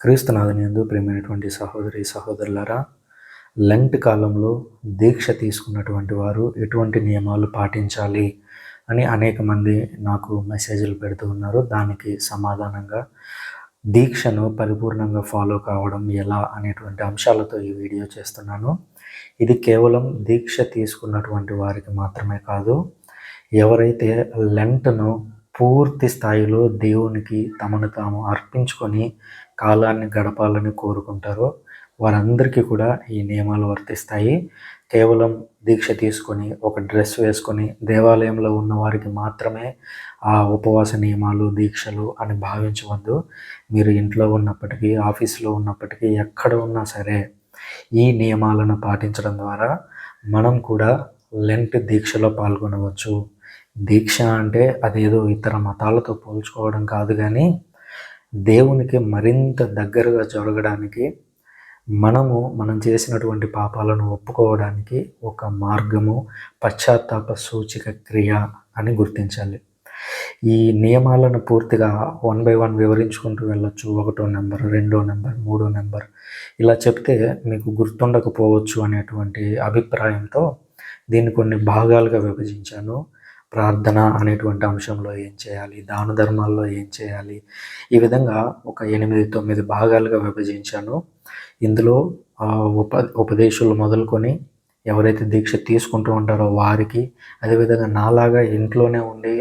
క్రీస్తునాథుని యందు ప్రేమైనటువంటి సహోదరి సహోదరులారా లెంట్ కాలంలో దీక్ష తీసుకున్నటువంటి వారు ఎటువంటి నియమాలు పాటించాలి అని అనేక మంది నాకు మెసేజ్లు పెడుతూ ఉన్నారు. దానికి సమాధానంగా దీక్షను పరిపూర్ణంగా ఫాలో కావడం ఎలా అనేటువంటి అంశాలతో ఈ వీడియో చేస్తున్నాను. ఇది కేవలం దీక్ష తీసుకున్నటువంటి వారికి మాత్రమే కాదు ఎవరైతే లెంట్ను పూర్తి స్థాయిలో దేవునికి తమను తాము అర్పించుకొని కాలాన్ని గడపాలని కోరుకుంటారో వారందరికీ కూడా ఈ నియమాలు వర్తిస్తాయి. కేవలం దీక్ష తీసుకొని ఒక డ్రెస్ వేసుకొని దేవాలయంలో ఉన్న వారికి మాత్రమే ఆ ఉపవాస నియమాలు దీక్షలు అని భావించవద్దు. మీరు ఇంట్లో ఉన్నప్పటికీ ఆఫీస్లో ఉన్నప్పటికీ ఎక్కడ ఉన్నా సరే ఈ నియమాలను పాటించడం ద్వారా మనం కూడా లెంట్ దీక్షలో పాల్గొనవచ్చు. దీక్ష అంటే అదేదో ఇతర మతాలతో పోల్చుకోవడం కాదు కానీ దేవునికి మరింత దగ్గరగా జరగడానికి మనము మనం చేసినటువంటి పాపాలను ఒప్పుకోవడానికి ఒక మార్గము పశ్చాత్తాప సూచిక క్రియ అని గుర్తించాలి. ఈ నియమాలను పూర్తిగా వన్ బై వన్ వివరించుకుంటూ వెళ్ళొచ్చు. ఒకటో నెంబర్ రెండో నెంబర్ మూడో నెంబర్. ఇలా చెప్తే మీకు గుర్తుండకపోవచ్చు అనేటువంటి అభిప్రాయంతో దీన్ని కొన్ని భాగాలుగా విభజించాను. ప్రార్థన అనేటువంటి అంశంలో ఏం చేయాలి? దాన ధర్మాల్లో ఏం చేయాలి? ఈ విధంగా ఒక ఎనిమిది తొమ్మిది భాగాలుగా విభజించాను. ఇందులో ఉప ఉపదేశాలు మొదలుకొని ఎవరైతే దీక్ష తీసుకుంటూ ఉంటారో వారికి అదేవిధంగా నాలాగా ఇంట్లోనే ఉండి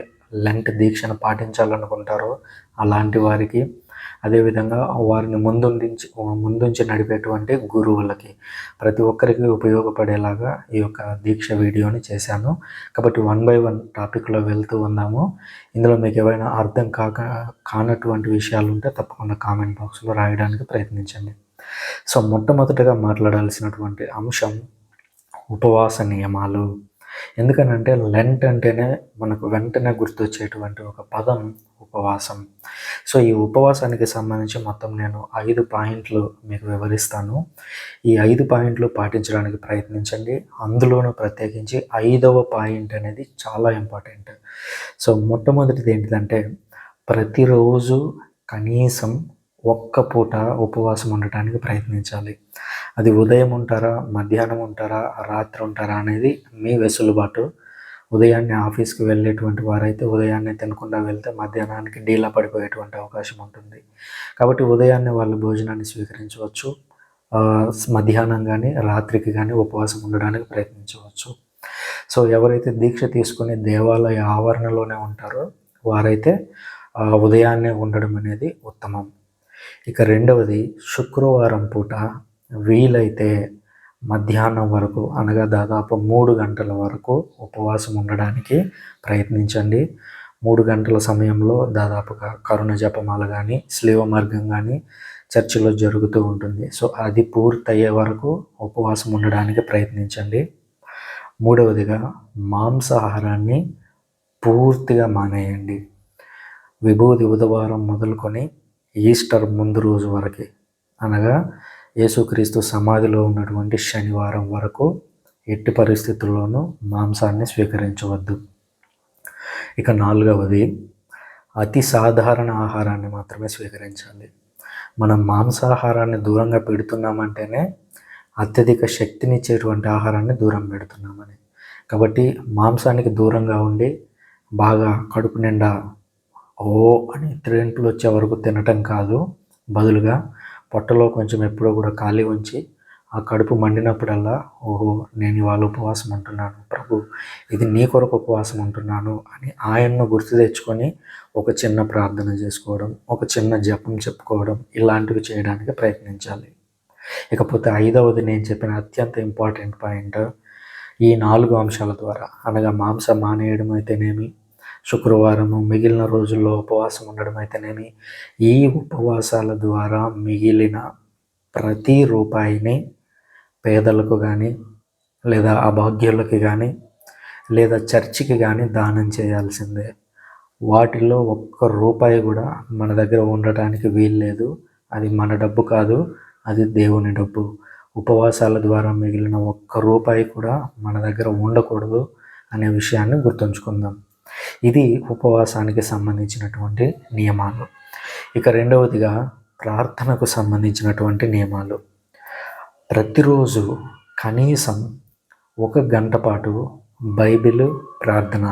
లెంట్ దీక్షను పాటించాలనుకుంటారో అలాంటి వారికి అదేవిధంగా వారిని ముందుంచి ముందుంచి నడిపేటువంటి గురువులకి ప్రతి ఒక్కరికి ఉపయోగపడేలాగా ఈ యొక్క దీక్ష వీడియోని చేశాను. కాబట్టి వన్ బై వన్ టాపిక్లో వెళ్తూ ఉన్నాము. ఇందులో మీకు ఏవైనా అర్థం కాక కానటువంటి విషయాలు ఉంటే తప్పకుండా కామెంట్ బాక్స్లో రాయడానికి ప్రయత్నించండి. సో మొట్టమొదటిగా మాట్లాడాల్సినటువంటి అంశం ఉపవాస నియమాలు. ఎందుకనంటే లెంట్ అంటేనే మనకు వెంటనే గుర్తొచ్చేటువంటి ఒక పదం ఉపవాసం. సో ఈ ఉపవాసానికి సంబంధించి మొత్తం నేను ఐదు పాయింట్లు మీకు వివరిస్తాను. ఈ ఐదు పాయింట్లు పాటించడానికి ప్రయత్నించండి. అందులోనూ ప్రత్యేకించి ఐదవ పాయింట్ అనేది చాలా ఇంపార్టెంట్. సో మొట్టమొదటిది ఏంటిదంటే ప్రతిరోజు కనీసం ఒక్క పూట ఉపవాసం ఉండటానికి ప్రయత్నించాలి. అది ఉదయం ఉంటారా మధ్యాహ్నం ఉంటారా రాత్రి ఉంటారా అనేది మీ వెసులుబాటు. ఉదయాన్నే ఆఫీస్కి వెళ్ళేటువంటి వారైతే ఉదయాన్నే తినకుండా వెళ్తే మధ్యాహ్నానికి డీలా పడిపోయేటువంటి అవకాశం ఉంటుంది. కాబట్టి ఉదయాన్నే వాళ్ళు భోజనాన్ని స్వీకరించవచ్చు. మధ్యాహ్నం కానీ రాత్రికి కానీ ఉపవాసం ఉండడానికి ప్రయత్నించవచ్చు. సో ఎవరైతే దీక్ష తీసుకుని దేవాలయ ఆవరణలోనే ఉంటారో వారైతే ఉదయాన్నే ఉండడం అనేది ఉత్తమం. ఇక రెండవది శుక్రవారం పూట వీలైతే మధ్యాహ్నం వరకు అనగా దాదాపు మూడు గంటల వరకు ఉపవాసం ఉండడానికి ప్రయత్నించండి. మూడు గంటల సమయంలో దాదాపుగా కరుణ జపమాల కానీ శ్లీవ మార్గం కానీ చర్చిలో జరుగుతూ ఉంటుంది. సో అది పూర్తయ్యే వరకు ఉపవాసం ఉండడానికి ప్రయత్నించండి. మూడవదిగా మాంసాహారాన్ని పూర్తిగా మానేయండి. విభూది బుధవారం మొదలుకొని ఈస్టర్ ముందు రోజు వరకు అనగా యేసుక్రీస్తు సమాధిలో ఉన్నటువంటి శనివారం వరకు ఎట్టి పరిస్థితుల్లోనూ మాంసాన్ని స్వీకరించవద్దు. ఇక నాలుగవది అతి సాధారణ ఆహారాన్ని మాత్రమే స్వీకరించాలి. మనం మాంసాహారాన్ని దూరంగా పెడుతున్నామంటేనే అత్యధిక శక్తినిచ్చేటువంటి ఆహారాన్ని దూరం పెడుతున్నామని. కాబట్టి మాంసానికి దూరంగా ఉండి బాగా కడుపు నిండా ఓ అని త్రేంపులు వచ్చే వరకు తినటం కాదు. బదులుగా పొట్టలో కొంచెం ఎప్పుడో కూడా ఖాళీ ఉంచి ఆ కడుపు మండినప్పుడల్లా ఓహో నేను ఇవాళ ఉపవాసం ఉంటున్నాను ప్రభు ఇది నీ కొరకు ఉపవాసం ఉంటున్నాను అని ఆయన్ను గుర్తు తెచ్చుకొని ఒక చిన్న ప్రార్థన చేసుకోవడం ఒక చిన్న జపం చెప్పుకోవడం ఇలాంటివి చేయడానికి ప్రయత్నించాలి. ఇకపోతే ఐదవది నేను చెప్పిన అత్యంత ఇంపార్టెంట్ పాయింట్ ఈ నాలుగు అంశాల ద్వారా అనగా మాంసం మానేయడం అయితేనేమి శుక్రవారము మిగిలిన రోజుల్లో ఉపవాసం ఉండడం అయితేనేమి ఈ ఉపవాసాల ద్వారా మిగిలిన ప్రతి రూపాయిని పేదలకు కానీ లేదా అభాగ్యులకి కానీ లేదా చర్చికి కానీ దానం చేయాల్సిందే. వాటిల్లో ఒక్క రూపాయి కూడా మన దగ్గర ఉండటానికి వీల్లేదు. అది మన డబ్బు కాదు అది దేవుని డబ్బు. ఉపవాసాల ద్వారా మిగిలిన ఒక్క రూపాయి కూడా మన దగ్గర ఉండకూడదు అనే విషయాన్ని గుర్తుంచుకుందాం. ఇది ఉపవాసానికి సంబంధించినటువంటి నియమాలు. ఇక రెండవదిగా ప్రార్థనకు సంబంధించినటువంటి నియమాలు. ప్రతిరోజు కనీసం ఒక గంట పాటు బైబిల్ ప్రార్థన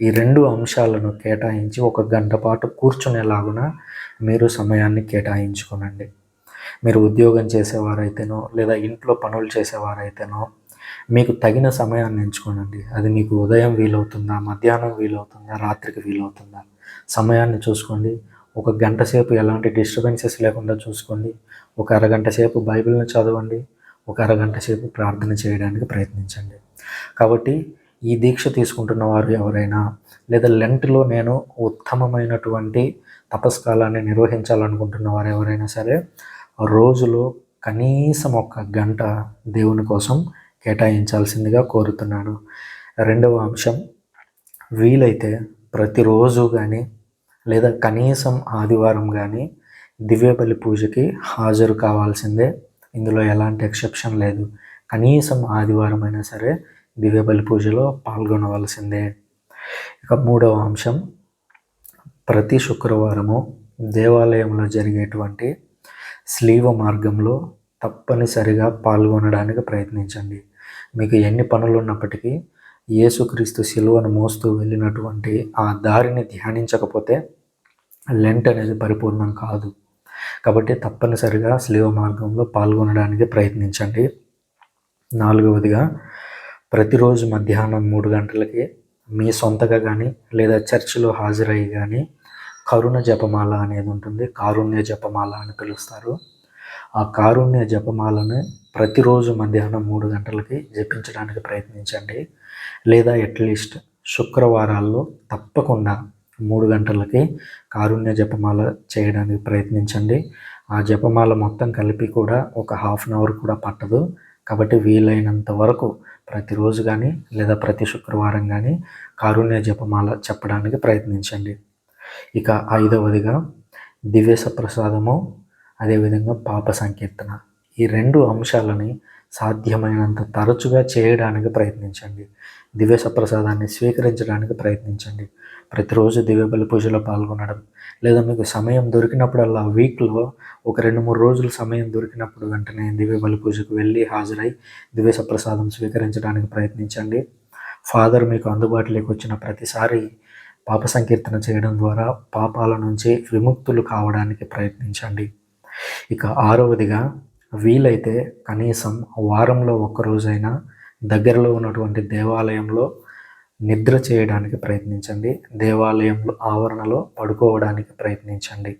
ఈ రెండు అంశాలను కేటాయించి ఒక గంట పాటు కూర్చునేలాగున మీరు సమయాన్ని కేటాయించుకోనండి. మీరు ఉద్యోగం చేసేవారైతేనో లేదా ఇంట్లో పనులు చేసేవారైతేనో మీకు తగిన సమయాన్ని ఎంచుకోనండి. అది మీకు ఉదయం వీలవుతుందా మధ్యాహ్నం వీలవుతుందా రాత్రికి వీలవుతుందా? సమయాన్ని చూసుకోండి. ఒక గంట సేపు ఎలాంటి డిస్టర్బెన్సెస్ లేకుండా చూసుకోండి. ఒక అరగంట సేపు బైబిల్ని చదవండి. ఒక అరగంట సేపు ప్రార్థన చేయడానికి ప్రయత్నించండి. కాబట్టి ఈ దీక్ష తీసుకుంటున్న వారు ఎవరైనా లేదా లెంట్లో నేను ఉత్తమమైనటువంటి తపస్కాలాన్ని నిర్వహించాలనుకుంటున్న వారు ఎవరైనా సరే రోజులో కనీసం ఒక గంట దేవుని కోసం కేటాయించాల్సిందిగా కోరుతున్నాను. రెండవ అంశం వీలైతే ప్రతిరోజు కానీ లేదా కనీసం ఆదివారం కానీ దివ్యబలి పూజకి హాజరు కావాల్సిందే. ఇందులో ఎలాంటి ఎక్సెప్షన్ లేదు. కనీసం ఆదివారం అయినా సరే దివ్యబలి పూజలో పాల్గొనవలసిందే. ఇక మూడవ అంశం ప్రతి శుక్రవారము దేవాలయంలో జరిగేటువంటి స్లీవ మార్గంలో తప్పనిసరిగా పాల్గొనడానికి ప్రయత్నించండి. మీకు ఎన్ని పనులు ఉన్నప్పటికీ యేసుక్రీస్తు శిలువను మోస్తూ వెళ్ళినటువంటి ఆ దారిని ధ్యానించకపోతే లెంట్ అనేది పరిపూర్ణం కాదు. కాబట్టి తప్పనిసరిగా స్లీవ మార్గంలో పాల్గొనడానికి ప్రయత్నించండి. నాలుగవదిగా ప్రతిరోజు మధ్యాహ్నం మూడు గంటలకి మీ సొంతగా కానీ లేదా చర్చిలో హాజరయ్యి కానీ కరుణ జపమాల అనేది ఉంటుంది. కారుణ్య జపమాల అని పిలుస్తారు. ఆ కారుణ్య జపమాలను ప్రతిరోజు మధ్యాహ్నం మూడు గంటలకి జపించడానికి ప్రయత్నించండి. లేదా అట్లీస్ట్ శుక్రవారాల్లో తప్పకుండా మూడు గంటలకి కారుణ్య జపమాల చేయడానికి ప్రయత్నించండి. ఆ జపమాల మొత్తం కలిపి కూడా ఒక హాఫ్ అన్ అవర్ కూడా పట్టదు. కాబట్టి వీలైనంత వరకు ప్రతిరోజు కానీ లేదా ప్రతి శుక్రవారం కానీ కారుణ్య జపమాల చెప్పడానికి ప్రయత్నించండి. ఇక ఐదవదిగా దివ్య సప్రసాదము అదేవిధంగా పాప సంకీర్తన. ఈ రెండు అంశాలని సాధ్యమైనంత తరచుగా చేయడానికి ప్రయత్నించండి. దివ్య సప్రసాదాన్ని స్వీకరించడానికి ప్రయత్నించండి. ప్రతిరోజు దివ్య బలి పూజలో పాల్గొనడం లేదా మీకు సమయం దొరికినప్పుడల్లా వీక్లో ఒక రెండు మూడు రోజులు సమయం దొరికినప్పుడు వెంటనే దివ్య బలి పూజకు వెళ్ళి హాజరై దివ్య సప్రసాదం స్వీకరించడానికి ప్రయత్నించండి. ఫాదర్ మీకు అందుబాటులోకి వచ్చిన ప్రతిసారి పాప సంకీర్తన చేయడం ద్వారా పాపాల నుంచి విముక్తులు కావడానికి ప్రయత్నించండి. ఇక ఆరవదిగా వీలైతే కనీసం వారంలో ఒక్కరోజైనా దగ్గరలో ఉన్నటువంటి దేవాలయంలో నిద్ర చేయడానికి ప్రయత్నించండి. దేవాలయంలో ఆవరణలో పడుకోవడానికి ప్రయత్నించండి.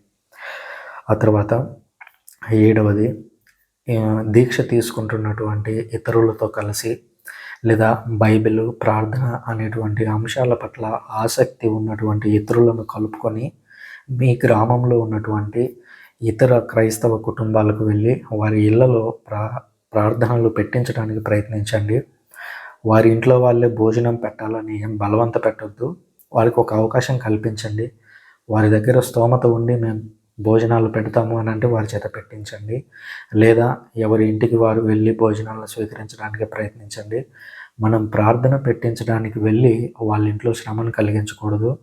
ఆ తర్వాత ఏడవది దీక్ష తీసుకుంటున్నటువంటి ఇతరులతో కలిసి లేదా బైబిల్ ప్రార్థన అనేటువంటి అంశాల పట్ల ఆసక్తి ఉన్నటువంటి ఇతరులను కలుపుకొని మీ గ్రామంలో ఉన్నటువంటి ఇతర క్రైస్తవ కుటుంబాలకు వెళ్ళి వారి ఇళ్ళలో ప్రా ప్రార్థనలు పెట్టించడానికి ప్రయత్నించండి. వారి ఇంట్లో వాళ్ళే భోజనం పెట్టాలని ఏం బలవంత పెట్టద్దు. వారికి ఒక అవకాశం కల్పించండి. వారి దగ్గర స్తోమత ఉండి మేము భోజనాలు పెడతాము అని అంటే వారి చేత పెట్టించండి. లేదా ఎవరి ఇంటికి వారు వెళ్ళి భోజనాలను స్వీకరించడానికి ప్రయత్నించండి. మనం ప్రార్థన పెట్టించడానికి వెళ్ళి వాళ్ళ ఇంట్లో శ్రమను కలిగించకూడదు.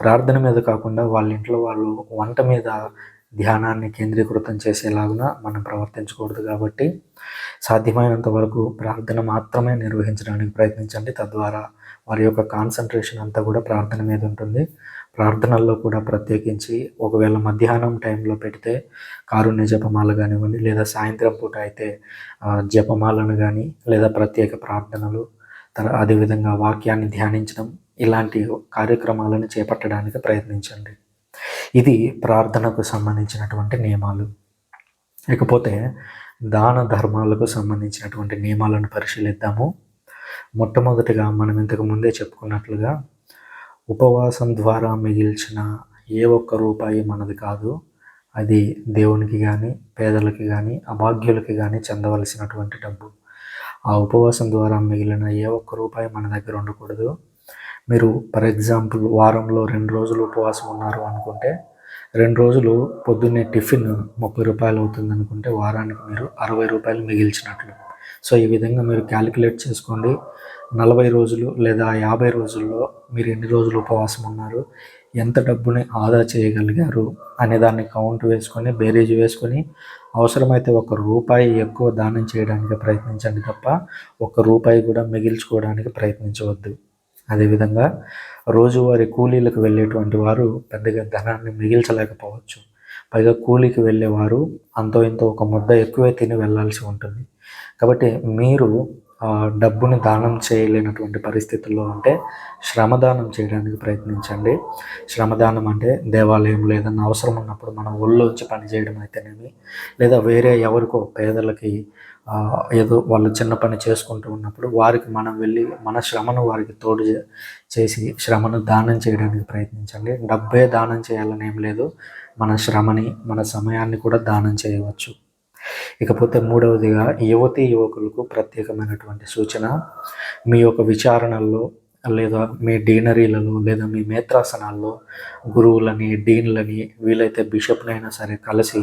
ప్రార్థన మీద కాకుండా వాళ్ళ ఇంట్లో వాళ్ళు వంట మీద ధ్యానాన్ని కేంద్రీకృతం చేసేలాగున మనం ప్రవర్తించకూడదు కాబట్టి సాధ్యమైనంత వరకు ప్రార్థన మాత్రమే నిర్వహించడానికి ప్రయత్నించండి. తద్వారా వారి యొక్క కాన్సన్ట్రేషన్ అంతా కూడా ప్రార్థన మీద ఉంటుంది. ప్రార్థనల్లో కూడా ప్రత్యేకించి ఒకవేళ మధ్యాహ్నం టైంలో పెడితే కారుణ్య జపమాల కానివ్వండి లేదా సాయంత్రం పూట అయితే జపమాలను కానీ లేదా ప్రత్యేక ప్రార్థనలు తర అదేవిధంగా వాక్యాన్ని ధ్యానించడం ఇలాంటి కార్యక్రమాలను చేపట్టడానికి ప్రయత్నించండి. ఇది ప్రార్థనకు సంబంధించినటువంటి నియమాలు. ఇకపోతే దాన ధర్మాలకు సంబంధించినటువంటి నియమాలను పరిశీలిద్దాము. మొట్టమొదటిగా మనం ఇంతకు ముందే చెప్పుకున్నట్లుగా ఉపవాసం ద్వారా మిగిల్చిన ఏ ఒక్క రూపాయి మనది కాదు. అది దేవునికి కానీ పేదలకి కానీ అభాగ్యులకి కానీ చెందవలసినటువంటి డబ్బు. ఆ ఉపవాసం ద్వారా మిగిలిన ఏ ఒక్క రూపాయి మన దగ్గర ఉండకూడదు. మీరు ఫర్ ఎగ్జాంపుల్ వారంలో రెండు రోజులు ఉపవాసం ఉన్నారు అనుకుంటే రెండు రోజులు పొద్దున్నే టిఫిన్ ముప్పై రూపాయలు అవుతుంది అనుకుంటే వారానికి మీరు అరవై రూపాయలు మిగిల్చినట్లు. సో ఈ విధంగా మీరు క్యాలిక్యులేట్ చేసుకోండి. నలభై రోజులు లేదా యాభై రోజుల్లో మీరు ఎన్ని రోజులు ఉపవాసం ఉన్నారు ఎంత డబ్బుని ఆదా చేయగలిగారు అనే దాన్ని కౌంట్ వేసుకొని బేరేజ్ వేసుకొని అవసరమైతే ఒక రూపాయి ఎక్కువ దానం చేయడానికి ప్రయత్నించండి తప్ప ఒక రూపాయి కూడా మిగిల్చుకోవడానికి ప్రయత్నించవద్దు. అదేవిధంగా రోజువారీ కూలీలకు వెళ్ళేటువంటి వారు పెద్దగా ధనాన్ని మిగిల్చలేకపోవచ్చు. పైగా కూలీకి వెళ్ళేవారు అంతో ఇంతో ఒక ముద్ద ఎక్కువే తిని వెళ్ళాల్సి ఉంటుంది. కాబట్టి మీరు డబ్బుని దానం చేయలేనటువంటి పరిస్థితుల్లో ఉంటే శ్రమదానం చేయడానికి ప్రయత్నించండి. శ్రమదానం అంటే దేవాలయంలో ఏదన్నా అవసరం ఉన్నప్పుడు మనం ఒళ్ళోంచి వచ్చి పనిచేయడం అయితేనేమి లేదా వేరే ఎవరికో పేదలకి ఏదో వాళ్ళు చిన్న పని చేసుకుంటూ ఉన్నప్పుడు వారికి మనం వెళ్ళి మన శ్రమను వారికి తోడు చేసి శ్రమను దానం చేయడానికి ప్రయత్నించండి. డబ్బే దానం చేయాలని ఏం లేదు. మన శ్రమని మన సమయాన్ని కూడా దానం చేయవచ్చు. ఇకపోతే మూడవదిగా యువతి యువకులకు ప్రత్యేకమైనటువంటి సూచన. మీ యొక్క విచారణల్లో లేదా మీ డీనరీలలో లేదా మీ మేత్రాసనాల్లో గురువులని డీన్లని వీలైతే బిషప్నైనా సరే కలిసి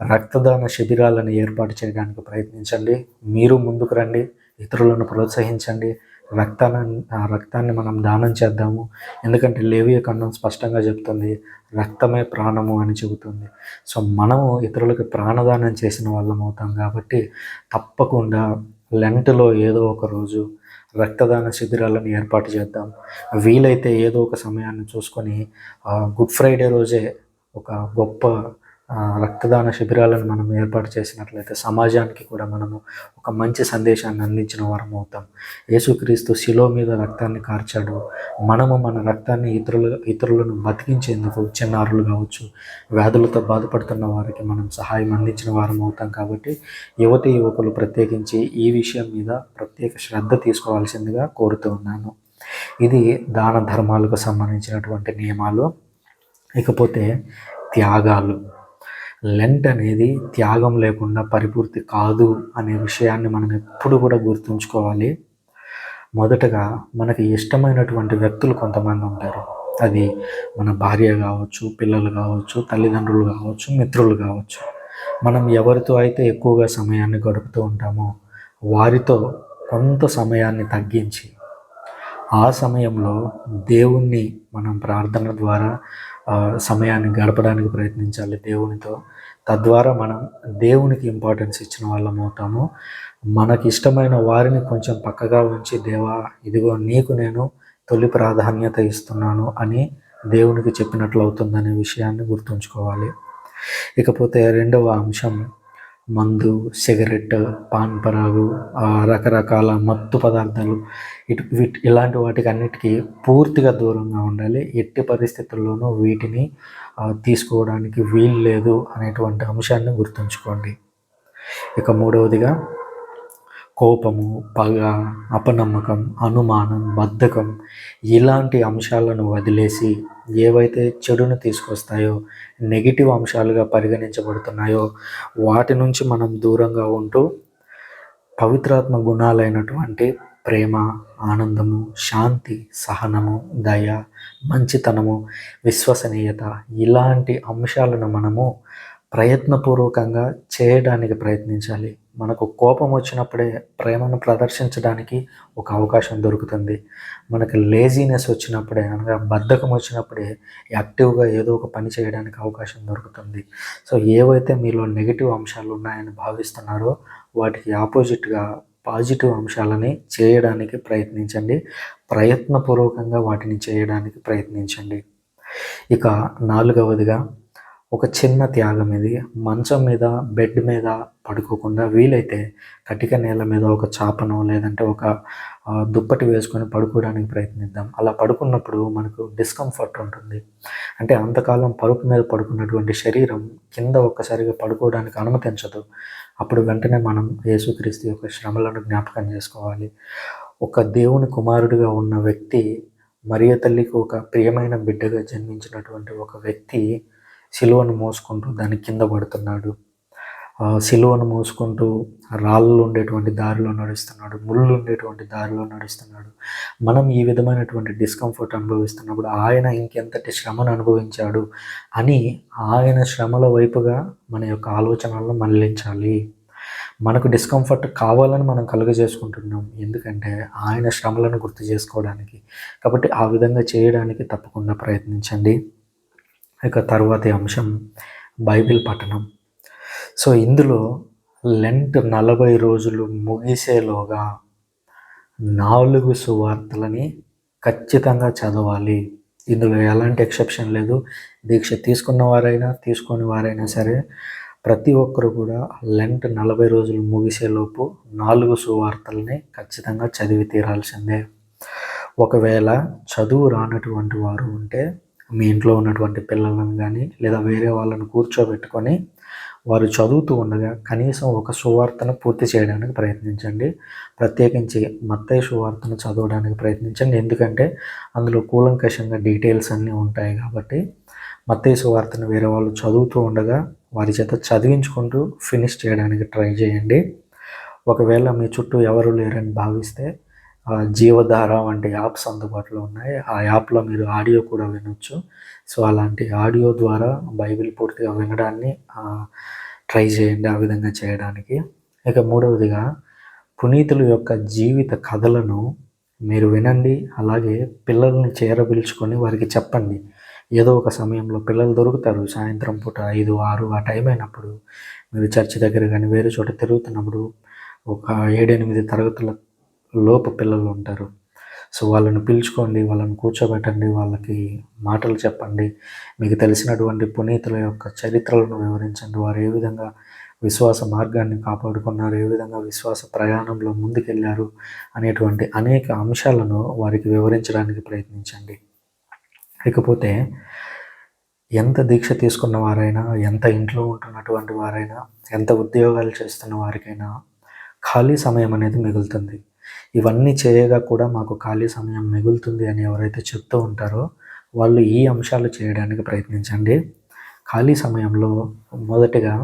రక్తదాన శిబిరాలను ఏర్పాటు చేయడానికి ప్రయత్నించండి. మీరు ముందుకు రండి. ఇతరులను ప్రోత్సహించండి. రక్తాన్ని రక్తాన్ని మనం దానం చేద్దాము. ఎందుకంటే లేవియ ఖండం స్పష్టంగా చెప్తుంది రక్తమే ప్రాణము అని చెబుతుంది. సో మనము ఇతరులకు ప్రాణదానం చేసిన వాళ్ళం అవుతాం కాబట్టి తప్పకుండా లెంట్లో ఏదో ఒక రోజు రక్తదాన శిబిరాలను ఏర్పాటు చేద్దాం. వీలైతే ఏదో ఒక సమయాన్ని చూసుకొని గుడ్ ఫ్రైడే రోజే ఒక గొప్ప రక్తదాన శిబిరాలను మనం ఏర్పాటు చేసినట్లయితే సమాజానికి కూడా మనము ఒక మంచి సందేశాన్ని అందించిన వారం అవుతాం. యేసుక్రీస్తు శిలో మీద రక్తాన్ని కార్చాడు. మనము మన రక్తాన్ని ఇతరులు ఇతరులను బతికించేందుకు చిన్నారులు కావచ్చు వ్యాధులతో బాధపడుతున్న వారికి మనం సహాయం అందించిన వారం అవుతాం కాబట్టి యువతి యువకులు ప్రత్యేకించి ఈ విషయం మీద ప్రత్యేక శ్రద్ధ తీసుకోవాల్సిందిగా కోరుతూ ఉన్నాను. ఇది దాన ధర్మాలకు సంబంధించినటువంటి నియమాలు. ఇకపోతే త్యాగాలు. లెంట్ అనేది త్యాగం లేకుండా పరిపూర్తి కాదు అనే విషయాన్ని మనం ఎప్పుడు కూడా గుర్తుంచుకోవాలి. మొదటగా మనకి ఇష్టమైనటువంటి వ్యక్తులు కొంతమంది ఉంటారు. అది మన భార్య కావచ్చు పిల్లలు కావచ్చు తల్లిదండ్రులు కావచ్చు మిత్రులు కావచ్చు. మనం ఎవరితో అయితే ఎక్కువగా సమయాన్ని గడుపుతూ ఉంటామో వారితో కొంత సమయాన్ని తగ్గించి ఆ సమయంలో దేవుణ్ణి మనం ప్రార్థన ద్వారా సమయాన్ని గడపడానికి ప్రయత్నించాలి దేవునితో. తద్వారా మనం దేవునికి ఇంపార్టెన్స్ ఇచ్చిన వాళ్ళం అవుతాము. మనకి ఇష్టమైన వారిని కొంచెం పక్కగా ఉంచి దేవా ఇదిగో నీకు నేను తొలి ప్రాధాన్యత ఇస్తున్నాను అని దేవునికి చెప్పినట్లు అవుతుందనే విషయాన్ని గుర్తుంచుకోవాలి. ఇకపోతే రెండవ అంశం మందు సిగరెట్ పాన్ పరాగు రకరకాల మత్తు పదార్థాలు. ఇటు వీటి ఇలాంటి వాటికి అన్నిటికీ పూర్తిగా దూరంగా ఉండాలి. ఎట్టి పరిస్థితుల్లోనూ వీటిని తీసుకోవడానికి వీలు లేదు అనేటువంటి అంశాన్ని గుర్తుంచుకోండి. ఇక మూడవదిగా కోపము పగ అపనమ్మకం అనుమానం బద్ధకం ఇలాంటి అంశాలను వదిలేసి ఏవైతే చెడును తీసుకొస్తాయో నెగిటివ్ అంశాలుగా పరిగణించబడుతున్నాయో వాటి నుంచి మనం దూరంగా ఉంటూ పవిత్రాత్మ గుణాలైనటువంటి ప్రేమ ఆనందము శాంతి సహనము దయ మంచితనము విశ్వసనీయత ఇలాంటి అంశాలను మనము ప్రయత్నపూర్వకంగా చేయడానికి ప్రయత్నించాలి. మనకు కోపం వచ్చినప్పుడే ప్రేమను ప్రదర్శించడానికి ఒక అవకాశం దొరుకుతుంది. మనకు లేజీనెస్ వచ్చినప్పుడే అనగా బద్ధకం వచ్చినప్పుడే యాక్టివ్గా ఏదో ఒక పని చేయడానికి అవకాశం దొరుకుతుంది. సో ఏవైతే మీలో నెగిటివ్ అంశాలు ఉన్నాయని భావిస్తున్నారో వాటికి ఆపోజిట్గా పాజిటివ్ అంశాలని చేయడానికి ప్రయత్నించండి. ప్రయత్నపూర్వకంగా వాటిని చేయడానికి ప్రయత్నించండి. ఇక నాలుగవదిగా ఒక చిన్న త్యాగం ఇది. మంచం మీద బెడ్ మీద పడుకోకుండా వీలైతే కటిక నేల మీద ఒక చాపను లేదంటే ఒక దుప్పటి వేసుకొని పడుకోవడానికి ప్రయత్నిద్దాం. అలా పడుకున్నప్పుడు మనకు డిస్కంఫర్ట్ ఉంటుంది. అంటే అంతకాలం పరుపు మీద పడుకున్నటువంటి శరీరం కింద ఒక్కసారిగా పడుకోవడానికి అనుమతించదు. అప్పుడు వెంటనే మనం యేసుక్రీస్తు యొక్క శ్రమలను జ్ఞాపకం చేసుకోవాలి. ఒక దేవుని కుమారుడిగా ఉన్న వ్యక్తి మరియ తల్లికి ఒక ప్రియమైన బిడ్డగా జన్మించినటువంటి ఒక వ్యక్తి సిలువను మోసుకుంటూ దాని కింద పడుతున్నాడు. సిలువను మోసుకుంటూ రాళ్ళు ఉండేటువంటి దారిలో నడుస్తున్నాడు ముళ్ళు ఉండేటువంటి దారిలో నడుస్తున్నాడు. మనం ఈ విధమైనటువంటి డిస్కంఫర్ట్ అనుభవిస్తున్నప్పుడు ఆయన ఇంకెంతటి శ్రమను అనుభవించాడు అని ఆయన శ్రమల వైపుగా మన యొక్క ఆలోచనలను మళ్ళించాలి. మనకు డిస్కంఫర్ట్ కావాలని మనం కలుగజేసుకుంటున్నాం. ఎందుకంటే ఆయన శ్రమలను గుర్తు చేసుకోవడానికి. కాబట్టి ఆ విధంగా చేయడానికి తప్పకుండా ప్రయత్నించండి. ఇక తర్వాతి అంశం బైబిల్ పఠనం. సో ఇందులో లెంట్ నలభై రోజులు ముగిసేలోగా నాలుగు సువార్తలని ఖచ్చితంగా చదవాలి. ఇందులో ఎలాంటి ఎక్సెప్షన్ లేదు. దీక్ష తీసుకున్న వారైనా తీసుకొని వారైనా సరే ప్రతి ఒక్కరు కూడా లెంట్ నలభై రోజులు ముగిసేలోపు నాలుగు సువార్తల్ని ఖచ్చితంగా చదివి తీరాల్సిందే. ఒకవేళ చదువు రానటువంటి వారు ఉంటే మీ ఇంట్లో ఉన్నటువంటి పిల్లలను కానీ లేదా వేరే వాళ్ళని కూర్చోబెట్టుకొని వారు చదువుతూ ఉండగా కనీసం ఒక సువార్తను పూర్తి చేయడానికి ప్రయత్నించండి. ప్రత్యేకించి మత్తయ్య సువార్తను చదవడానికి ప్రయత్నించండి. ఎందుకంటే అందులో కూలంకషంగా డీటెయిల్స్ అన్నీ ఉంటాయి కాబట్టి మత్తయ్య సువార్తను వేరే వాళ్ళు చదువుతూ ఉండగా వారి చేత చదివించుకుంటూ ఫినిష్ చేయడానికి ట్రై చేయండి. ఒకవేళ మీ చుట్టూ ఎవరు లేరని భావిస్తే జీవధార వంటి యాప్స్ అందుబాటులో ఉన్నాయి. ఆ యాప్లో మీరు ఆడియో కూడా వినొచ్చు. సో అలాంటి ఆడియో ద్వారా బైబిల్ పూర్తిగా వినడాన్ని ట్రై చేయండి ఆ విధంగా చేయడానికి. ఇక మూడవదిగా పునీతుల యొక్క జీవిత కథలను మీరు వినండి అలాగే పిల్లల్ని చేరపిలుచుకొని వారికి చెప్పండి. ఏదో ఒక సమయంలో పిల్లలు దొరుకుతారు. సాయంత్రం పూట ఐదు ఆరు ఆ టైం అయినప్పుడు మీరు చర్చి దగ్గర కానీ వేరే చోట తిరుగుతున్నప్పుడు ఒక ఏడెనిమిది తరగతుల లోపు పిల్లలు ఉంటారు. సో వాళ్ళని పిలుచుకోండి వాళ్ళని కూర్చోబెట్టండి వాళ్ళకి మాటలు చెప్పండి. మీకు తెలిసినటువంటి పునీతుల యొక్క చరిత్రలను వివరించండి. వారు ఏ విధంగా విశ్వాస మార్గాన్ని కాపాడుకున్నారు ఏ విధంగా విశ్వాస ప్రయాణంలో ముందుకెళ్ళారు అనేటువంటి అనేక అంశాలను వారికి వివరించడానికి ప్రయత్నించండి. ఇకపోతే ఎంత దీక్ష తీసుకున్న వారైనా ఎంత ఇంట్లో ఉంటున్నటువంటి వారైనా ఎంత ఉద్యోగాలు చేస్తున్న వారికైనా ఖాళీ సమయం అనేది మిగులుతుంది. ఇవన్నీ చేయగా కూడా మాకు ఖాళీ సమయం మిగులుతుంది అని ఎవరైతే చెప్తూ ఉంటారో వాళ్ళు ఈ అంశాలు చేయడానికి ప్రయత్నించండి. ఖాళీ సమయంలో మొదటిగా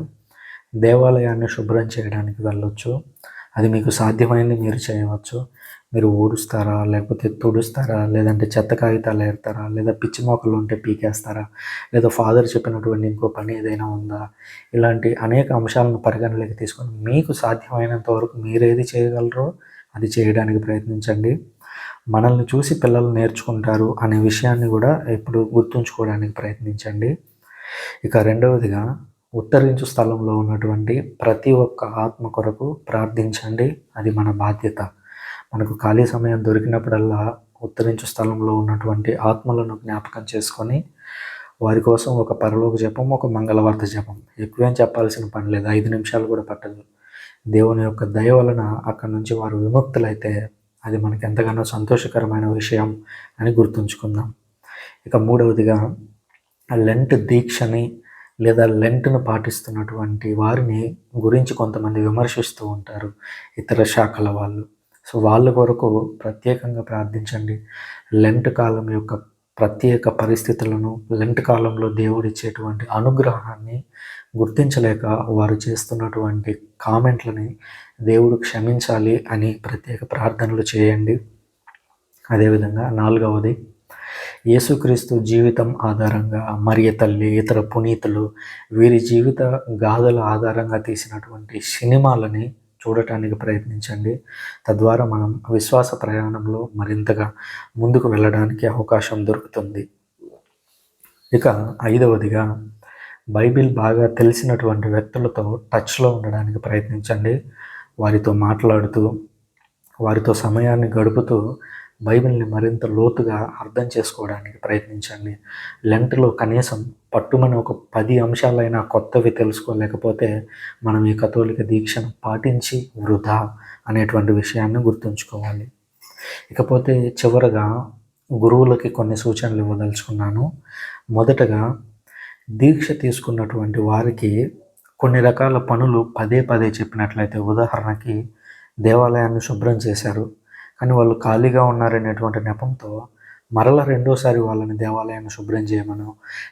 దేవాలయాన్ని శుభ్రం చేయడానికి వెళ్ళొచ్చు. అది మీకు సాధ్యమైంది మీరు చేయవచ్చు. మీరు ఊడుస్తారా లేకపోతే తుడుస్తారా లేదంటే చెత్త కాగితాలు ఏరుతారా లేదా పిచ్చి మొక్కలు ఉంటే పీకేస్తారా లేదా ఫాదర్ చెప్పినటువంటి ఇంకో పని ఏదైనా ఉందా? ఇలాంటి అనేక అంశాలను పరిగణలోకి తీసుకొని మీకు సాధ్యమైనంత వరకు మీరేది చేయగలరో అది చేయడానికి ప్రయత్నించండి. మనల్ని చూసి పిల్లలు నేర్చుకుంటారు అనే విషయాన్ని కూడా ఎప్పుడు గుర్తుంచుకోవడానికి ప్రయత్నించండి. ఇక రెండవదిగా ఉత్తరించు స్థలంలో ఉన్నటువంటి ప్రతి ఒక్క ఆత్మ కొరకు ప్రార్థించండి. అది మన బాధ్యత. మనకు ఖాళీ సమయం దొరికినప్పుడల్లా ఉత్తరించు స్థలంలో ఉన్నటువంటి ఆత్మలను జ్ఞాపకం చేసుకొని వారి కోసం ఒక పరలోక జపం ఒక మంగళవార్త జపం. ఎక్కువేం చెప్పాల్సిన పని లేదు. ఐదు నిమిషాలు కూడా పట్టదు. దేవుని యొక్క దయ వలన అక్కడి నుంచి వారు విముక్తులైతే అది మనకి ఎంతగానో సంతోషకరమైన విషయం అని గుర్తుంచుకుందాం. ఇక మూడవదిగా లెంట్ దీక్షని లేదా లెంట్ను పాటిస్తున్నటువంటి వారిని గురించి కొంతమంది విమర్శిస్తూ ఉంటారు ఇతర శాఖల వాళ్ళు. సో వాళ్ళ కొరకు ప్రత్యేకంగా ప్రార్థించండి. లెంట్ కాలం యొక్క ప్రత్యేక పరిస్థితులను లెంట్ కాలంలో దేవుడిచ్చేటువంటి అనుగ్రహాన్ని గుర్తించలేక వారు చేస్తున్నటువంటి కామెంట్లని దేవుడు క్షమించాలి అని ప్రత్యేక ప్రార్థనలు చేయండి. అదేవిధంగా నాలుగవది యేసుక్రీస్తు జీవితం ఆధారంగా మరియ తల్లి ఇతర పునీతులు వీరి జీవిత గాథల ఆధారంగా తీసినటువంటి సినిమాలని చూడటానికి ప్రయత్నించండి. తద్వారా మనం విశ్వాస ప్రయాణంలో మరింతగా ముందుకు వెళ్ళడానికి అవకాశం దొరుకుతుంది. ఇక ఐదవదిగా బైబిల్ బాగా తెలిసినటువంటి వ్యక్తులతో టచ్లో ఉండడానికి ప్రయత్నించండి. వారితో మాట్లాడుతూ వారితో సమయాన్ని గడుపుతూ బైబిల్ని మరింత లోతుగా అర్థం చేసుకోవడానికి ప్రయత్నించండి. లెంట్లో కనీసం పట్టుమని ఒక పది అంశాలైనా కొత్తవి తెలుసుకోలేకపోతే మనం ఈ కథోలిక దీక్షను పాటించి వృధా అనేటువంటి విషయాన్ని గుర్తుంచుకోవాలి. ఇకపోతే చివరగా గురువులకి కొన్ని సూచనలు ఇవ్వదలుచుకున్నాను. మొదటగా దీక్ష తీసుకున్నటువంటి వారికి కొన్ని రకాల పనులు పదే పదే చెప్పినట్లయితే ఉదాహరణకి దేవాలయాన్ని శుభ్రం చేశారు. కానీ వాళ్ళు ఖాళీగా ఉన్నారనేటువంటి నెపంతో మరల రెండోసారి వాళ్ళని దేవాలయాన్ని శుభ్రం చేయమను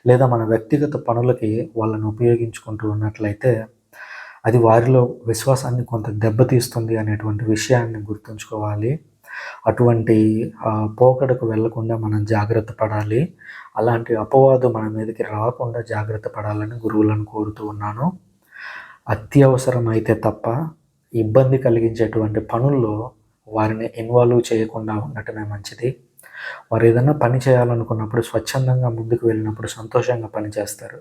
లేదా మన వ్యక్తిగత పనులకి వాళ్ళని ఉపయోగించుకుంటూ ఉన్నట్లయితే అది వారిలో విశ్వాసాన్ని కొంత దెబ్బతీస్తుంది అనేటువంటి విషయాన్ని గుర్తుంచుకోవాలి. అటువంటి పోకడకు వెళ్ళకుండా మనం జాగ్రత్త పడాలి. అలాంటి అపవాదు మన మీదకి రాకుండా జాగ్రత్త పడాలని గురువులను కోరుతూ ఉన్నాను. అత్యవసరం అయితే తప్ప ఇబ్బంది కలిగించేటువంటి పనుల్లో వారిని ఇన్వాల్వ్ చేయకుండా ఉండటమే మంచిది. వారు ఏదైనా పని చేయాలనుకున్నప్పుడు స్వచ్ఛందంగా ముందుకు వెళ్ళినప్పుడు సంతోషంగా పని చేస్తారు.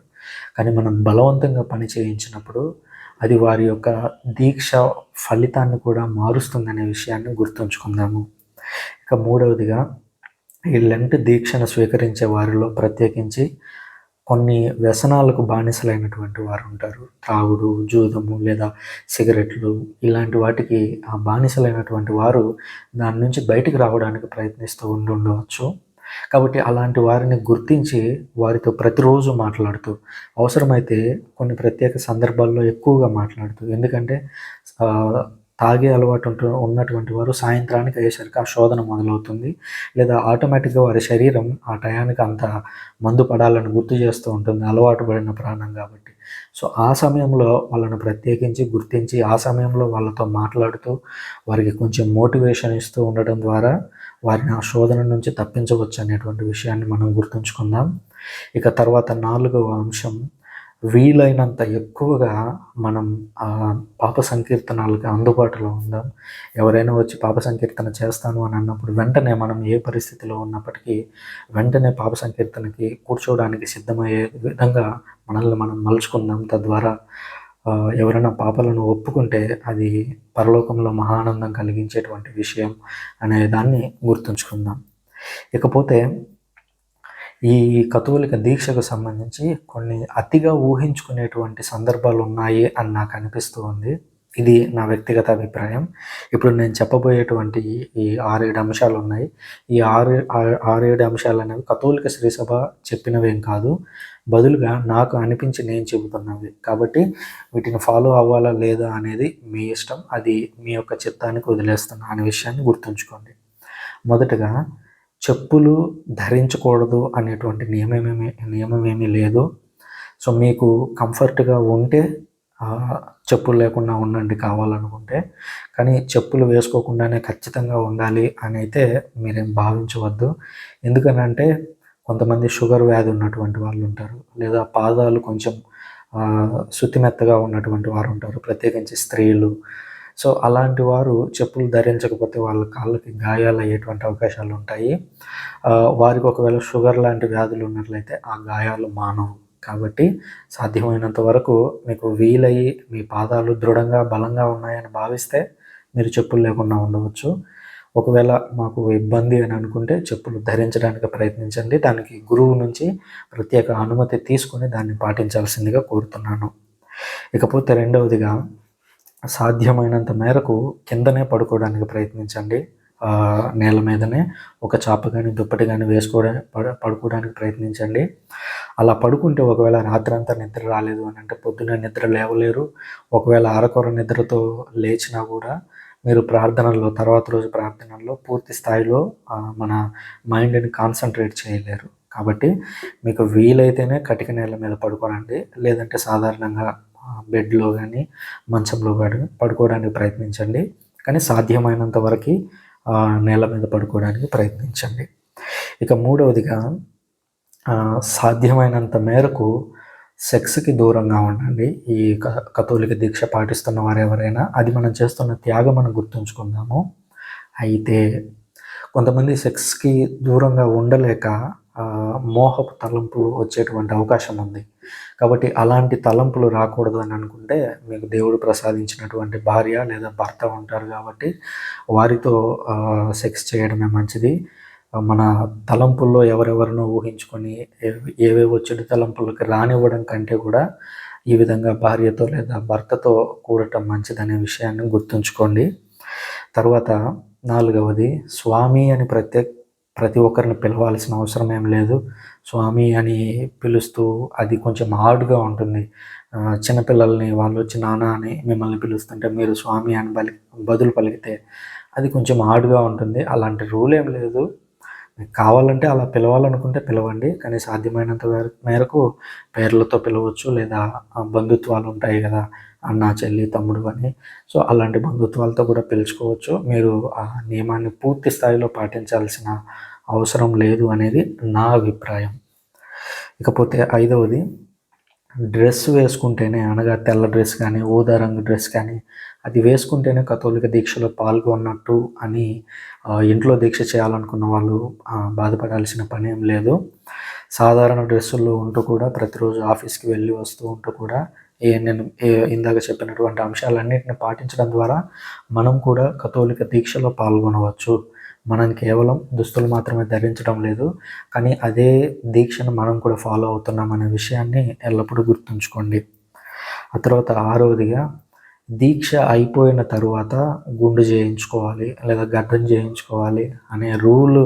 కానీ మనం బలవంతంగా పని చేయించినప్పుడు అది వారి యొక్క దీక్ష ఫలితాన్ని కూడా మారుస్తుందనే విషయాన్ని గుర్తుంచుకుందాము. ఇక మూడవదిగా ఈ లెంట్ దీక్షను స్వీకరించే వారిలో ప్రత్యేకించి కొన్ని వ్యసనాలకు బానిసలైనటువంటి వారు ఉంటారు. త్రాగుడు జూదము లేదా సిగరెట్లు ఇలాంటి వాటికి ఆ బానిసలైనటువంటి వారు దాని నుంచి బయటికి రావడానికి ప్రయత్నిస్తూ ఉండి ఉండవచ్చు. కాబట్టి అలాంటి వారిని గుర్తించి వారితో ప్రతిరోజు మాట్లాడుతూ అవసరమైతే కొన్ని ప్రత్యేక సందర్భాల్లో ఎక్కువగా మాట్లాడుతూ ఎందుకంటే తాగే అలవాటు ఉంటు ఉన్నటువంటి వారు సాయంత్రానికి అయ్యేసరికి ఆ శోధన మొదలవుతుంది. లేదా ఆటోమేటిక్గా వారి శరీరం ఆ టయానికి అంత మందు పడాలని గుర్తు చేస్తూ ఉంటుంది. అలవాటు పడిన ప్రాణం కాబట్టి. సో ఆ సమయంలో వాళ్ళను ప్రత్యేకించి గుర్తించి ఆ సమయంలో వాళ్ళతో మాట్లాడుతూ వారికి కొంచెం మోటివేషన్ ఇస్తూ ఉండడం ద్వారా వారిని ఆ శోధన నుంచి తప్పించవచ్చు అనేటువంటి విషయాన్ని మనం గుర్తుంచుకుందాం. ఇక తర్వాత నాలుగవ అంశం వీలైనంత ఎక్కువగా మనం ఆ పాప సంకీర్తనాలకి అందుబాటులో ఉందాం. ఎవరైనా వచ్చి పాప సంకీర్తన చేస్తాను అని అన్నప్పుడు వెంటనే మనం ఏ పరిస్థితిలో ఉన్నప్పటికీ వెంటనే పాప సంకీర్తనకి కూర్చోవడానికి సిద్ధమయ్యే విధంగా మనల్ని మనం మలుచుకుందాం. తద్వారా ఎవరైనా పాపలను ఒప్పుకుంటే అది పరలోకంలో మహానందం కలిగించేటువంటి విషయం అనే దాన్ని గుర్తుంచుకుందాం. ఇకపోతే ఈ కథోలిక దీక్షకు సంబంధించి కొన్ని అతిగా ఊహించుకునేటువంటి సందర్భాలు ఉన్నాయి అని నాకు అనిపిస్తూ ఉంది. ఇది నా వ్యక్తిగత అభిప్రాయం. ఇప్పుడు నేను చెప్పబోయేటువంటి ఈ ఆరేడు అంశాలు ఉన్నాయి. ఈ ఆరు ఆరేడు అంశాలు అనేవి కథోలిక శ్రీసభ చెప్పినవేం కాదు. బదులుగా నాకు అనిపించి నేను చెబుతున్నవి. కాబట్టి వీటిని ఫాలో అవ్వాలా లేదా అనేది మీ ఇష్టం. అది మీ యొక్క చిత్తానికి వదిలేస్తున్నా అనే విషయాన్ని గుర్తుంచుకోండి. మొదటగా చెప్పులు ధరించకూడదు అనేటువంటి నియమమేమి నియమం ఏమీ లేదు. సో మీకు కంఫర్ట్గా ఉంటే చెప్పులు లేకుండా ఉండండి కావాలనుకుంటే. కానీ చెప్పులు వేసుకోకుండానే ఖచ్చితంగా ఉండాలి అని అయితే మీరేం భావించవద్దు. ఎందుకనంటే కొంతమంది షుగర్ వ్యాధి ఉన్నటువంటి వాళ్ళు ఉంటారు. లేదా పాదాలు కొంచెం శుతిమెత్తగా ఉన్నటువంటి వారు ఉంటారు. ప్రత్యేకించి స్త్రీలు సో అలాంటి వారు చెప్పులు ధరించకపోతే వాళ్ళ కాళ్ళకి గాయాలు అయ్యేటువంటి అవకాశాలు ఉంటాయి. వారికి ఒకవేళ షుగర్ లాంటి వ్యాధులు ఉన్నట్లయితే ఆ గాయాలు మానవు. కాబట్టి సాధ్యమైనంత వరకు మీకు వీలయ్యి మీ పాదాలు దృఢంగా బలంగా ఉన్నాయని భావిస్తే మీరు చెప్పులు లేకుండా ఉండవచ్చు. ఒకవేళ మాకు ఇబ్బంది అని అనుకుంటే చెప్పులు ధరించడానికి ప్రయత్నించండి. దానికి గురువు నుంచి ప్రత్యేక అనుమతి తీసుకొని దాన్ని పాటించాల్సిందిగా కోరుతున్నాను. ఇకపోతే రెండవదిగా సాధ్యమైనంత మేరకు కిందనే పడుకోవడానికి ప్రయత్నించండి. నేల మీదనే ఒక చాప కానీ దుప్పటి కానీ వేసుకోవడం పడుకోవడానికి ప్రయత్నించండి. అలా పడుకుంటే ఒకవేళ రాత్రంతా నిద్ర రాలేదు అని అంటే పొద్దున నిద్ర లేవలేరు. ఒకవేళ అరకొర నిద్రతో లేచినా కూడా మీరు ప్రార్థనల్లో తర్వాత రోజు ప్రార్థనల్లో పూర్తి స్థాయిలో మన మైండ్ని కాన్సన్ట్రేట్ చేయలేరు. కాబట్టి మీకు వీలైతేనే కటిక నేల మీద పడుకోనండి. లేదంటే సాధారణంగా బెడ్లో కానీ మంచంలో కానీ పడుకోవడానికి ప్రయత్నించండి. కానీ సాధ్యమైనంత వరకు నేల మీద పడుకోవడానికి ప్రయత్నించండి. ఇక మూడవదిగా సాధ్యమైనంత మేరకు సెక్స్కి దూరంగా ఉండండి. ఈ కథోలిక దీక్ష పాటిస్తున్న వారు ఎవరైనా అది మనం చేస్తున్న త్యాగం మనం గుర్తుంచుకుందాము. అయితే కొంతమంది సెక్స్కి దూరంగా ఉండలేక మోహపు తలంపులు వచ్చేటువంటి అవకాశం ఉంది. కాబట్టి అలాంటి తలంపులు రాకూడదు అని అనుకుంటే మీకు దేవుడు ప్రసాదించినటువంటి భార్య లేదా భర్త ఉంటారు కాబట్టి వారితో సెక్స్ చేయడమే మంచిది. మన తలంపుల్లో ఎవరెవరినో ఊహించుకొని ఏవేవో చెడు తలంపులకి రానివ్వడం కంటే కూడా ఈ విధంగా భార్యతో లేదా భర్తతో కూడటం మంచిదనే విషయాన్ని గుర్తుంచుకోండి. తర్వాత నాలుగవది స్వామి అని ప్రత్యేక ప్రతి ఒక్కరిని పిలవాల్సిన అవసరం ఏం లేదు. స్వామి అని పిలుస్తూ అది కొంచెం హార్డ్గా ఉంటుంది. చిన్నపిల్లల్ని వాళ్ళు వచ్చి నాన్న అని మిమ్మల్ని పిలుస్తుంటే మీరు స్వామి అని పలి బదులు పలికితే అది కొంచెం హార్డ్గా ఉంటుంది. అలాంటి రూల్ ఏం లేదు. మీకు కావాలంటే అలా పిలవాలనుకుంటే పిలవండి. కానీ సాధ్యమైనంత మేరకు పేర్లతో పిలవచ్చు లేదా బంధుత్వాలు ఉంటాయి కదా అన్న చెల్లి తమ్ముడు అని. సో అలాంటి బంధుత్వాలతో కూడా పిలుచుకోవచ్చు. మీరు ఆ నియమాన్ని పూర్తి స్థాయిలో పాటించాల్సిన అవసరం లేదు అనేది నా అభిప్రాయం. ఇకపోతే ఐదవది డ్రెస్ వేసుకుంటేనే అనగా తెల్ల డ్రెస్ కానీ ఊదా రంగు డ్రెస్ కానీ అది వేసుకుంటేనే కథోలిక దీక్షలో పాల్గొన్నట్టు అని ఇంట్లో దీక్ష చేయాలనుకున్న వాళ్ళు బాధపడాల్సిన పని ఏం లేదు. సాధారణ డ్రెస్సుల్లో ఉంటూ కూడా ప్రతిరోజు ఆఫీస్కి వెళ్ళి వస్తూ ఉంటూ కూడా ఏ నేను ఏ ఇందాక చెప్పినటువంటి అంశాలన్నింటిని పాటించడం ద్వారా మనం కూడా కథోలిక దీక్షలో పాల్గొనవచ్చు. మనం కేవలం దుస్తులు మాత్రమే ధరించడం లేదు కానీ అదే దీక్షను మనం కూడా ఫాలో అవుతున్నాం అనే విషయాన్ని ఎల్లప్పుడూ గుర్తుంచుకోండి. ఆ తర్వాత ఆరవదిగా దీక్ష అయిపోయిన తరువాత గుండు చేయించుకోవాలి లేదా గడ్డం చేయించుకోవాలి అనే రూల్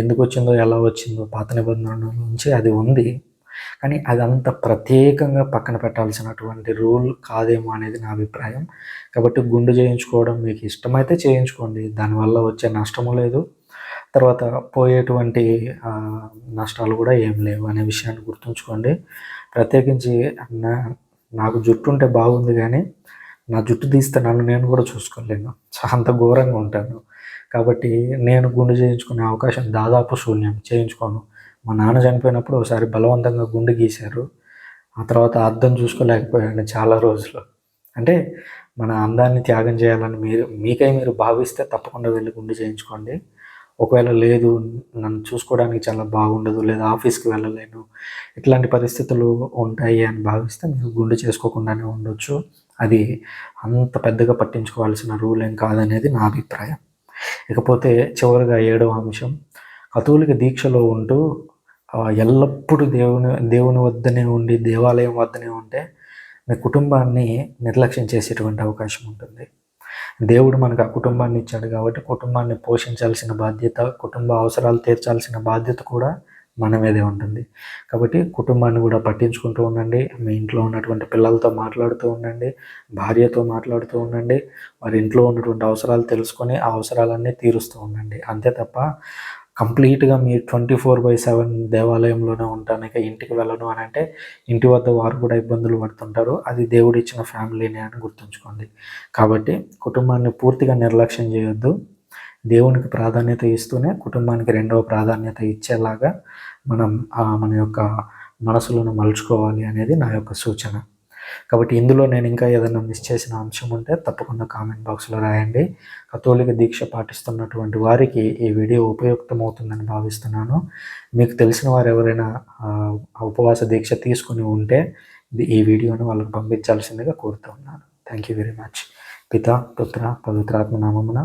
ఎందుకు వచ్చిందో ఎలా వచ్చిందో పాత నిబంధన నుంచి అది ఉంది. కానీ అదంత ప్రత్యేకంగా పక్కన పెట్టాల్సినటువంటి రూల్ కాదేమో అనేది నా అభిప్రాయం. కాబట్టి గుండు చేయించుకోవడం మీకు ఇష్టమైతే చేయించుకోండి. దానివల్ల వచ్చే నష్టము లేదు. తర్వాత పోయేటువంటి నష్టాలు కూడా ఏం లేవు అనే విషయాన్ని గుర్తుంచుకోండి. ప్రత్యేకించి నా నాకు జుట్టు ఉంటే బాగుంది కానీ నా జుట్టు తీస్తే నన్ను నేను కూడా చూసుకోలేను. చా- అంత ఘోరంగా ఉంటాను. కాబట్టి నేను గుండు చేయించుకునే అవకాశం దాదాపు శూన్యం. చేయించుకోను. మా నాన్న చనిపోయినప్పుడు ఒకసారి బలవంతంగా గుండు గీశారు. ఆ తర్వాత అర్థం చూసుకోలేకపోయాను చాలా రోజులు. అంటే మన అందాన్ని త్యాగం చేయాలని మీరు మీకై మీరు భావిస్తే తప్పకుండా వెళ్ళి గుండు చేయించుకోండి. ఒకవేళ లేదు నన్ను చూసుకోవడానికి చాలా బాగుండదు లేదా ఆఫీస్కి వెళ్ళలేను ఇట్లాంటి పరిస్థితులు ఉంటాయి అని భావిస్తే మీరు గుండు చేసుకోకుండానే ఉండొచ్చు. అది అంత పెద్దగా పట్టించుకోవాల్సిన రూల్ ఏం కాదనేది నా అభిప్రాయం. ఇకపోతే చివరిగా ఏడవ అంశం కథోలిక దీక్షలో ఉంటూ ఎల్లప్పుడూ దేవుని దేవుని వద్దనే ఉండి దేవాలయం వద్దనే ఉంటే మీ కుటుంబాన్ని నిర్లక్ష్యం చేసేటువంటి అవకాశం ఉంటుంది. దేవుడు మనకు ఆ కుటుంబాన్ని ఇచ్చాడు కాబట్టి కుటుంబాన్ని పోషించాల్సిన బాధ్యత కుటుంబ అవసరాలు తీర్చాల్సిన బాధ్యత కూడా మన మీదే ఉంటుంది. కాబట్టి కుటుంబాన్ని కూడా పట్టించుకుంటూ ఉండండి. మీ ఇంట్లో ఉన్నటువంటి పిల్లలతో మాట్లాడుతూ ఉండండి. భార్యతో మాట్లాడుతూ ఉండండి. వారి ఇంట్లో ఉన్నటువంటి అవసరాలు తెలుసుకొని ఆ అవసరాలన్నీ తీరుస్తూ ఉండండి. అంతే తప్ప కంప్లీట్గా మీరు ట్వంటీ ఫోర్ బై సెవెన్ దేవాలయంలోనే ఉంటాను ఇక ఇంటికి వెళ్ళను అని అంటే ఇంటి వద్ద వారు కూడా ఇబ్బందులు పడుతుంటారు. అది దేవుడు ఇచ్చిన ఫ్యామిలీనే అని గుర్తుంచుకోండి. కాబట్టి కుటుంబాన్ని పూర్తిగా నిర్లక్ష్యం చేయొద్దు. దేవునికి ప్రాధాన్యత ఇస్తూనే కుటుంబానికి రెండవ ప్రాధాన్యత ఇచ్చేలాగా మనం మన యొక్క మనసులను మలుచుకోవాలి అనేది నా యొక్క సూచన. కాబట్టి ఇందులో నేను ఇంకా ఏదైనా మిస్ చేసిన అంశం ఉంటే తప్పకుండా కామెంట్ బాక్స్లో రాయండి. కథోలిక దీక్ష పాటిస్తున్నటువంటి వారికి ఈ వీడియో ఉపయుక్తమవుతుందని భావిస్తున్నాను. మీకు తెలిసిన వారు ఎవరైనా ఉపవాస దీక్ష తీసుకుని ఉంటే ఈ వీడియోను వాళ్ళకి పంపించాల్సిందిగా కోరుతూ ఉన్నాను. థ్యాంక్ యూ వెరీ మచ్ పిత పుత్ర పవిత్రాత్మ నామమున